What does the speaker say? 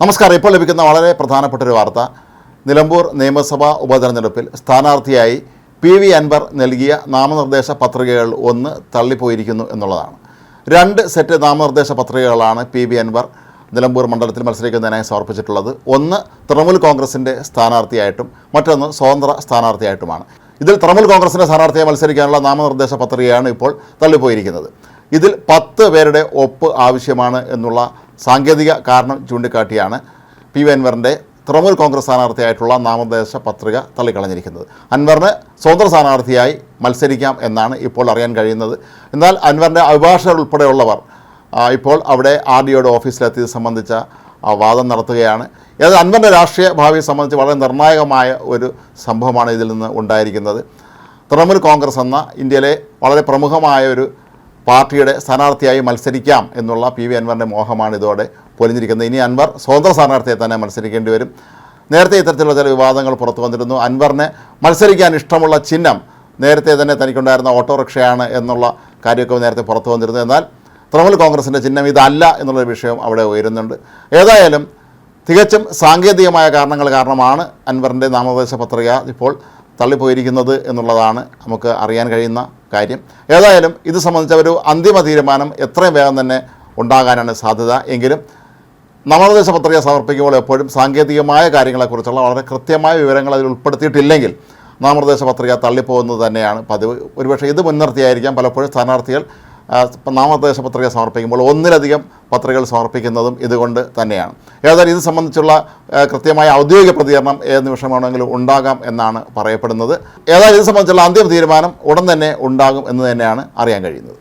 നമസ്കാരം. ഇപ്പോൾ ലഭിക്കുന്ന വളരെ പ്രധാനപ്പെട്ട ഒരു വാർത്ത. നിലമ്പൂർ നിയമസഭാ ഉപതെരഞ്ഞെടുപ്പിൽ സ്ഥാനാർത്ഥിയായി പി വി അൻവർ നൽകിയ നാമനിർദ്ദേശ പത്രികകൾ ഒന്ന് തള്ളിപ്പോയിരിക്കുന്നു എന്നുള്ളതാണ്. രണ്ട് സെറ്റ് നാമനിർദ്ദേശ പത്രികകളാണ് പി വി അൻവർ നിലമ്പൂർ മണ്ഡലത്തിൽ മത്സരിക്കുന്നതിനായി സമർപ്പിച്ചിട്ടുള്ളത്. ഒന്ന് തൃണമൂൽ കോൺഗ്രസിന്റെ സ്ഥാനാർത്ഥിയായിട്ടും മറ്റൊന്ന് സ്വതന്ത്ര സ്ഥാനാർത്ഥിയായിട്ടുമാണ്. ഇതിൽ തൃണമൂൽ കോൺഗ്രസിന്റെ സ്ഥാനാർത്ഥിയെ മത്സരിക്കാനുള്ള നാമനിർദ്ദേശ പത്രികയാണ് ഇപ്പോൾ തള്ളിപ്പോയിരിക്കുന്നത്. ഇതിൽ പത്ത് പേരുടെ ഒപ്പ് ആവശ്യമാണ് എന്നുള്ള സാങ്കേതിക കാരണം ചൂണ്ടിക്കാട്ടിയാണ് പി വി അൻവറിന്റെ തൃണമൂൽ കോൺഗ്രസ് സ്ഥാനാർത്ഥിയായിട്ടുള്ള നാമനിർദ്ദേശ പത്രിക തള്ളിക്കളഞ്ഞിരിക്കുന്നത്. അൻവറിന് സ്വതന്ത്ര സ്ഥാനാർത്ഥിയായി മത്സരിക്കാം എന്നാണ് ഇപ്പോൾ അറിയാൻ കഴിയുന്നത്. എന്നാൽ അൻവറിന്റെ അഭിഭാഷകർ ഉൾപ്പെടെയുള്ളവർ ഇപ്പോൾ അവിടെ ആർ ഡി ഒയുടെ ഓഫീസിലെത്തിയത് സംബന്ധിച്ച വാദം നടത്തുകയാണ്. അത് അൻവറിന്റെ രാഷ്ട്രീയ ഭാവിയെ സംബന്ധിച്ച് വളരെ നിർണായകമായ ഒരു സംഭവമാണ് ഇതിൽ നിന്ന് ഉണ്ടായിരിക്കുന്നത്. തൃണമൂൽ കോൺഗ്രസ് എന്ന ഇന്ത്യയിലെ വളരെ പ്രമുഖമായ ഒരു പാർട്ടിയുടെ സ്ഥാനാർത്ഥിയായി മത്സരിക്കാം എന്നുള്ള പി വി അൻവറിന്റെ മോഹമാണ് ഇതോടെ പൊലിഞ്ഞിരിക്കുന്നത്. ഇനി അൻവർ സ്വതന്ത്ര സ്ഥാനാർത്ഥിയെ തന്നെ മത്സരിക്കേണ്ടി വരും. നേരത്തെ ഇത്തരത്തിലുള്ള ചില വിവാദങ്ങൾ പുറത്തു വന്നിരുന്നു. അൻവറിന് മത്സരിക്കാൻ ഇഷ്ടമുള്ള ചിഹ്നം നേരത്തെ തന്നെ തനിക്കുണ്ടായിരുന്ന ഓട്ടോറിക്ഷയാണ് എന്നുള്ള കാര്യമൊക്കെ നേരത്തെ പുറത്തു വന്നിരുന്നു. എന്നാൽ തൃണമൂൽ കോൺഗ്രസിന്റെ ചിഹ്നം ഇതല്ല എന്നുള്ളൊരു വിഷയം അവിടെ ഉയരുന്നുണ്ട്. ഏതായാലും തികച്ചും സാങ്കേതികമായ കാരണങ്ങൾ കാരണമാണ് അൻവറിന്റെ നാമനിർദ്ദേശ പത്രിക ഇപ്പോൾ തള്ളിപ്പോയിരിക്കുന്നത് എന്നുള്ളതാണ് നമുക്ക് അറിയാൻ കഴിയുന്ന കാര്യം. ഏതായാലും ഇത് സംബന്ധിച്ച ഒരു അന്തിമ തീരുമാനം എത്രയും വേഗം തന്നെ ഉണ്ടാകാനാണ് സാധ്യത. എങ്കിലും നാമനിർദ്ദേശ പത്രിക സമർപ്പിക്കുമ്പോൾ എപ്പോഴും സാങ്കേതികമായ കാര്യങ്ങളെക്കുറിച്ചുള്ള വളരെ കൃത്യമായ വിവരങ്ങൾ അതിൽ ഉൾപ്പെടുത്തിയിട്ടില്ലെങ്കിൽ നാമനിർദ്ദേശ പത്രിക തള്ളിപ്പോകുന്നത് തന്നെയാണ് പതിവ്. ഒരുപക്ഷെ ഇത് മുൻനിർത്തിയായിരിക്കാം. പലപ്പോഴും സ്ഥാനാർത്ഥികൾ നാമനിർദ്ദേശ പത്രിക സമർപ്പിക്കുമ്പോൾ ഒന്നിലധികം പത്രികകൾ സമർപ്പിക്കുന്നതും ഇതുകൊണ്ട് തന്നെയാണ്. ഏതായാലും ഇത് സംബന്ധിച്ചുള്ള കൃത്യമായ ഔദ്യോഗിക പ്രതികരണം ഏത് നിമിഷം വേണമെങ്കിലും ഉണ്ടാകാം എന്നാണ് പറയപ്പെടുന്നത്. ഏതായാലും ഇത് സംബന്ധിച്ചുള്ള അന്തിമ തീരുമാനം ഉടൻ തന്നെ ഉണ്ടാകും എന്ന് തന്നെയാണ് അറിയാൻ കഴിയുന്നത്.